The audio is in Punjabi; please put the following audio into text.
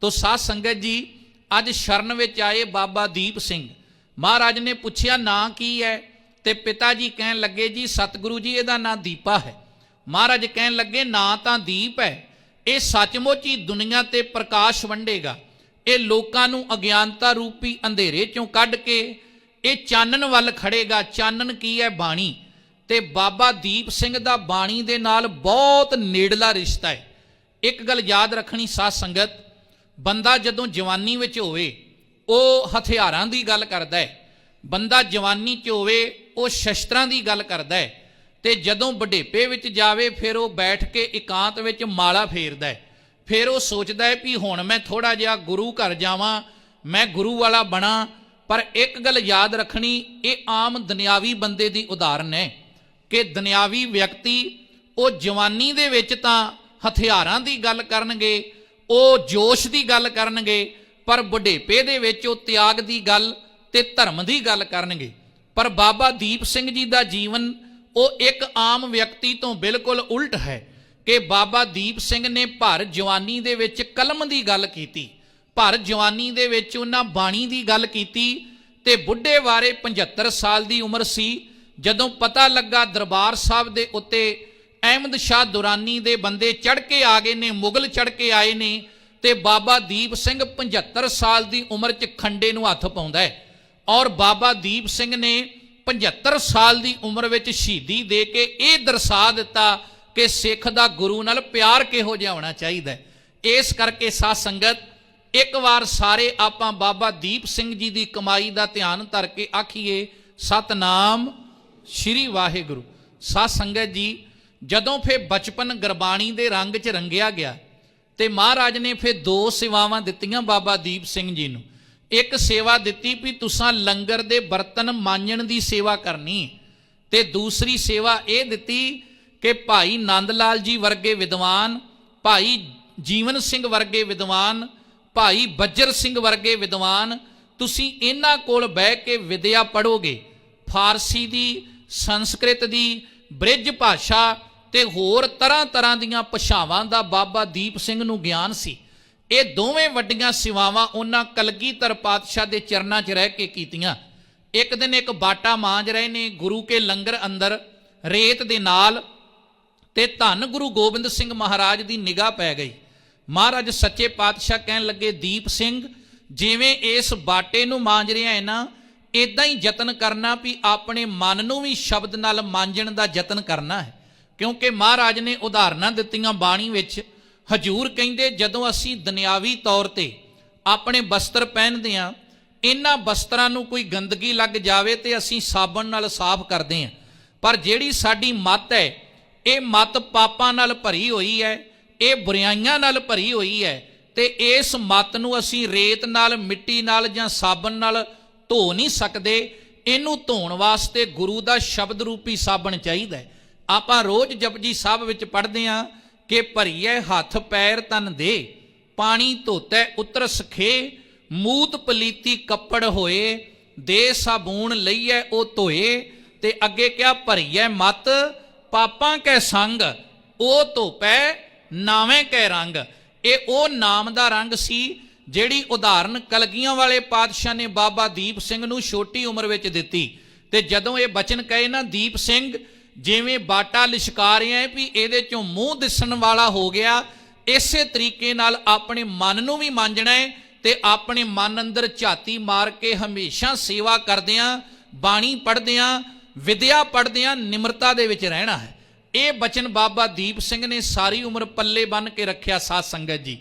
ਤੋ ਸਾਧ ਸੰਗਤ ਜੀ, ਅੱਜ ਸ਼ਰਨ ਵਿੱਚ ਆਏ ਬਾਬਾ ਦੀਪ ਸਿੰਘ। ਮਹਾਰਾਜ ਨੇ ਪੁੱਛਿਆ, ਨਾਂ ਕੀ ਹੈ? ਤੇ ਪਿਤਾ ਜੀ ਕਹਿਣ ਲੱਗੇ, ਜੀ ਸਤਿਗੁਰੂ ਜੀ, ਇਹਦਾ ਨਾਂ ਦੀਪਾ ਹੈ। ਮਹਾਰਾਜ ਕਹਿਣ ਲੱਗੇ, ਨਾਂ ਤਾਂ ਦੀਪ ਹੈ। ਇਹ ਸੱਚਮੁੱਚ ਹੀ ਦੁਨੀਆ ਤੇ ਪ੍ਰਕਾਸ਼ ਵੰਡੇਗਾ। ਇਹ ਲੋਕਾਂ ਨੂੰ ਅਗਿਆਨਤਾ ਰੂਪੀ ਅੰਧੇਰੇ ਚੋਂ ਕੱਢ ਕੇ, ਇਹ ਚਾਨਣ ਵੱਲ ਖੜੇਗਾ। ਚਾਨਣ ਕੀ ਹੈ? ਬਾਣੀ। ਤੇ ਬਾਬਾ ਦੀਪ ਸਿੰਘ ਦਾ ਬਾਣੀ ਦੇ ਨਾਲ ਬਹੁਤ ਨੇੜਲਾ ਰਿਸ਼ਤਾ ਹੈ। ਇੱਕ ਗੱਲ ਯਾਦ ਰੱਖਣੀ ਸਾਧ ਸੰਗਤ ਬੰਦਾ ਜਦੋਂ ਜਵਾਨੀ ਵਿੱਚ ਹੋਵੇ, ਉਹ ਹਥਿਆਰਾਂ ਦੀ ਗੱਲ ਕਰਦਾ ਹੈ। ਬੰਦਾ ਜਵਾਨੀ 'ਚ ਹੋਵੇ, ਉਹ ਸ਼ਸਤਰਾਂ ਦੀ ਗੱਲ ਕਰਦਾ ਹੈ। ਤੇ ਜਦੋਂ ਵਡੇਪੇ ਵਿੱਚ ਜਾਵੇ, ਫਿਰ ਉਹ ਬੈਠ ਕੇ ਇਕਾਂਤ ਵਿੱਚ ਮਾਲਾ ਫੇਰਦਾ ਹੈ। ਫਿਰ ਉਹ ਸੋਚਦਾ ਹੈ ਵੀ ਹੁਣ ਮੈਂ ਥੋੜਾ ਜਿਹਾ ਗੁਰੂ ਘਰ ਜਾਵਾਂ, ਮੈਂ ਗੁਰੂ ਵਾਲਾ ਬਣਾ, ਪਰ ਇੱਕ ਗੱਲ ਯਾਦ ਰੱਖਣੀ, ਇਹ ਆਮ ਦੁਨਿਆਵੀ ਬੰਦੇ ਦੀ ਉਦਾਹਰਨ ਹੈ ਕਿ ਦੁਨਿਆਵੀ ਵਿਅਕਤੀ ਉਹ ਜਵਾਨੀ ਦੇ ਵਿੱਚ ਤਾਂ ਹਥਿਆਰਾਂ ਦੀ ਗੱਲ ਕਰਨਗੇ ਉਹ ਜੋਸ਼ ਦੀ ਗੱਲ ਕਰਨਗੇ, ਪਰ ਬੁਢੇਪੇ ਦੇ ਵਿੱਚ ਉਹ ਤਿਆਗ ਦੀ ਗੱਲ ਤੇ ਧਰਮ ਦੀ ਗੱਲ ਕਰਨਗੇ। ਪਰ ਬਾਬਾ ਦੀਪ ਸਿੰਘ ਜੀ ਦਾ ਜੀਵਨ, ਉਹ ਇੱਕ ਆਮ ਵਿਅਕਤੀ ਤੋਂ ਬਿਲਕੁਲ ਉਲਟ ਹੈ ਕਿ ਬਾਬਾ ਦੀਪ ਸਿੰਘ ਨੇ ਭਰ ਜਵਾਨੀ ਦੇ ਵਿੱਚ ਕਲਮ ਦੀ ਗੱਲ ਕੀਤੀ, ਭਰ ਜਵਾਨੀ ਦੇ ਵਿੱਚ ਉਹਨਾਂ ਬਾਣੀ ਦੀ ਗੱਲ ਕੀਤੀ ਤੇ ਬੁੱਢੇ ਬਾਰੇ 75 ਸਾਲ ਦੀ ਉਮਰ ਸੀ, ਜਦੋਂ ਪਤਾ ਲੱਗਾ ਦਰਬਾਰ ਸਾਹਿਬ ਦੇ ਉੱਤੇ ਅਹਿਮਦ ਸ਼ਾਹ ਦੁਰਾਨੀ ਦੇ ਬੰਦੇ ਚੜ ਕੇ ਆ ਗਏ ਨੇ, ਮੁਗਲ ਚੜ ਕੇ ਆਏ ਨੇ ਤੇ ਬਾਬਾ ਦੀਪ ਸਿੰਘ 75 ਸਾਲ ਦੀ ਉਮਰ 'ਚ ਖੰਡੇ ਨੂੰ ਹੱਥ ਪਾਉਂਦਾ ਹੈ ਔਰ ਬਾਬਾ ਦੀਪ ਸਿੰਘ ਨੇ 75 ਸਾਲ ਦੀ ਉਮਰ ਵਿੱਚ ਸ਼ਹੀਦੀ ਦੇ ਕੇ ਇਹ ਦਰਸਾ ਦਿੱਤਾ ਕਿ ਸਿੱਖ ਦਾ ਗੁਰੂ ਨਾਲ ਪਿਆਰ ਕਿਹੋ ਜਿਹਾ ਹੋਣਾ ਚਾਹੀਦਾ ਹੈ। ਇਸ ਕਰਕੇ ਸਾਧ ਸੰਗਤ, ਇੱਕ ਵਾਰ ਸਾਰੇ ਆਪਾਂ ਬਾਬਾ ਦੀਪ ਸਿੰਘ ਜੀ ਦੀ ਕਮਾਈ ਦਾ ਧਿਆਨ ਧਰ ਕੇ ਆਖੀਏ, ਸਤਨਾਮ ਸ਼੍ਰੀ ਵਾਹਿਗੁਰੂ। ਸਾਧ ਸੰਗਤ ਜੀ ਜਦੋਂ ਫੇ ਬਚਪਨ ਗੁਰਬਾਣੀ ਦੇ ਰੰਗ 'ਚ ਰੰਗਿਆ ਗਿਆ ਤੇ ਮਹਾਰਾਜ ਨੇ ਫੇ ਦੋ ਸੇਵਾਵਾਂ ਦਿੱਤੀਆਂ ਬਾਬਾ ਦੀਪ ਸਿੰਘ ਜੀ ਨੂੰ। ਇੱਕ ਸੇਵਾ ਦਿੱਤੀ ਵੀ ਤੁਸੀਂ ਲੰਗਰ ਦੇ ਬਰਤਨ ਮਾਂਜਣ ਦੀ ਸੇਵਾ ਕਰਨੀ ਤੇ ਦੂਸਰੀ ਸੇਵਾ ਇਹ ਦਿੱਤੀ ਕਿ ਭਾਈ ਨੰਦ ਲਾਲ ਜੀ ਵਰਗੇ ਵਿਦਵਾਨ, ਭਾਈ ਜੀਵਨ ਸਿੰਘ ਵਰਗੇ ਵਿਦਵਾਨ, ਭਾਈ ਬੱਜਰ ਸਿੰਘ ਵਰਗੇ ਵਿਦਵਾਨ, ਤੁਸੀਂ ਇਹਨਾਂ ਕੋਲ ਬਹਿ ਕੇ ਵਿਦਿਆ ਪੜੋਗੇ ਫਾਰਸੀ ਦੀ, ਸੰਸਕ੍ਰਿਤ ਦੀ, ਬ੍ਰਿਜ ਭਾਸ਼ਾ ਤੇ ਹੋਰ ਤਰ੍ਹਾਂ ਤਰ੍ਹਾਂ ਦੀਆਂ ਭਾਸ਼ਾਵਾਂ ਦਾ ਬਾਬਾ ਦੀਪ ਸਿੰਘ ਨੂੰ ਗਿਆਨ ਸੀ। ਇਹ ਦੋਵੇਂ ਵੱਡੀਆਂ ਸੇਵਾਵਾਂ ਉਹਨਾਂ ਕਲਗੀਧਰ ਪਾਤਸ਼ਾਹ ਦੇ ਚਰਨਾਂ 'ਚ ਰਹਿ ਕੇ ਕੀਤੀਆਂ। ਇੱਕ ਦਿਨ ਇੱਕ ਬਾਟਾ ਮਾਂਜ ਰਹੇ ਨੇ ਗੁਰੂ ਕੇ ਲੰਗਰ ਅੰਦਰ, ਰੇਤ ਦੇ ਨਾਲ ਤੇ ਧੰਨ ਗੁਰੂ ਗੋਬਿੰਦ ਸਿੰਘ ਮਹਾਰਾਜ ਦੀ ਨਿਗਾਹ ਪੈ ਗਈ। ਮਹਾਰਾਜ ਸੱਚੇ ਪਾਤਸ਼ਾਹ ਕਹਿਣ ਲੱਗੇ, ਦੀਪ ਸਿੰਘ, ਜਿਵੇਂ ਇਸ ਬਾਟੇ ਨੂੰ ਮਾਂਜ ਰਿਹਾ ਹੈ ਨਾ ਇਦਾਂ ਹੀ ਯਤਨ ਕਰਨਾ ਵੀ ਆਪਣੇ ਮਨ ਨੂੰ ਵੀ ਸ਼ਬਦ ਨਾਲ ਮਾਂਜਣ ਦਾ ਯਤਨ ਕਰਨਾ ਹੈ। ਕਿਉਂਕਿ ਮਹਾਰਾਜ ਨੇ ਉਦਾਹਰਨਾਂ ਦਿੱਤੀਆਂ ਬਾਣੀ ਵਿੱਚ, ਹਜੂਰ ਕਹਿੰਦੇ, ਜਦੋਂ ਅਸੀਂ ਦੁਨਿਆਵੀ ਤੌਰ ਤੇ ਆਪਣੇ ਬਸਤਰ ਪਹਿਨਦੇ ਆ ਇਹਨਾਂ ਬਸਤਰਾਂ ਨੂੰ ਕੋਈ ਗੰਦਗੀ ਲੱਗ ਜਾਵੇ ਤੇ ਅਸੀਂ ਸਾਬਣ ਨਾਲ ਸਾਫ਼ ਕਰਦੇ ਆ ਪਰ ਜਿਹੜੀ ਸਾਡੀ ਮੱਤ ਹੈ, ਇਹ ਮੱਤ ਪਾਪਾਂ ਨਾਲ ਭਰੀ ਹੋਈ ਹੈ, ਇਹ ਬੁਰਾਈਆਂ ਨਾਲ ਭਰੀ ਹੋਈ ਹੈ ਤੇ ਇਸ ਮੱਤ ਨੂੰ ਅਸੀਂ ਰੇਤ ਨਾਲ, ਮਿੱਟੀ ਨਾਲ ਜਾਂ ਸਾਬਣ ਨਾਲ ਧੋ ਨਹੀਂ ਸਕਦੇ। ਇਹਨੂੰ ਧੋਣ ਵਾਸਤੇ ਗੁਰੂ ਦਾ ਸ਼ਬਦ ਰੂਪੀ ਸਾਬਣ ਚਾਹੀਦਾ ਹੈ। ਆਪਾਂ ਰੋਜ਼ ਜਪਜੀ ਸਾਹਿਬ ਵਿੱਚ ਪੜ੍ਹਦੇ ਆਂ ਕਿ ਭਰੀਏ ਹੱਥ ਪੈਰ ਤਨ ਦੇ, ਪਾਣੀ ਧੋਤੈ ਉਤਰ ਸਖੇ, ਮੂਤ ਪਲੀਤੀ ਕੱਪੜ ਹੋਏ, ਦੇ ਸਾਬੂਨ ਲਈਐ ਉਹ ਧੋਏ, ਤੇ ਅੱਗੇ ਕਿਹਾ ਭਰੀਐ ਮਤ, ਪਾਪਾਂ ਕੈ ਸੰਗ, ਉਹ ਧੋਪੈ, ਨਾਵੇਂ ਕੈ ਰੰਗ। ਇਹ ਉਹ ਨਾਮ ਦਾ ਰੰਗ ਸੀ ਜਿਹੜੀ ਉਦਾਹਰਨ ਕਲਗੀਆਂ ਵਾਲੇ ਪਾਤਸ਼ਾਹ ਨੇ ਬਾਬਾ ਦੀਪ ਸਿੰਘ ਨੂੰ ਛੋਟੀ ਉਮਰ ਵਿੱਚ ਦਿੱਤੀ। ਤੇ ਜਦੋਂ ਇਹ ਬਚਨ ਕਹੇ ਨਾ, ਦੀਪ ਸਿੰਘ ਜਿਵੇਂ ਬਾਟਾ ਲਿਸ਼ਕਾ ਰਿਹਾ ਹੈ ਵੀ ਇਹਦੇ ਚੋਂ ਮੂੰਹ ਦਿਸਣ ਵਾਲਾ ਹੋ ਗਿਆ, ਇਸੇ ਤਰੀਕੇ ਨਾਲ ਆਪਣੇ ਮਨ ਨੂੰ ਵੀ ਮਾਂਜਣਾ ਹੈ ਤੇ ਆਪਣੇ ਮਨ ਅੰਦਰ ਝਾਤੀ ਮਾਰ ਕੇ ਹਮੇਸ਼ਾ ਸੇਵਾ ਕਰਦਿਆਂ, ਬਾਣੀ ਪੜ੍ਹਦਿਆਂ, ਵਿਦਿਆ ਪੜ੍ਹਦਿਆਂ ਨਿਮਰਤਾ ਦੇ ਵਿੱਚ ਰਹਿਣਾ ਹੈ। ਇਹ ਬਚਨ ਬਾਬਾ ਦੀਪ ਸਿੰਘ ਨੇ ਸਾਰੀ ਉਮਰ ਪੱਲੇ ਬੰਨ ਕੇ ਰੱਖਿਆ ਸਾਧ ਸੰਗਤ ਜੀ।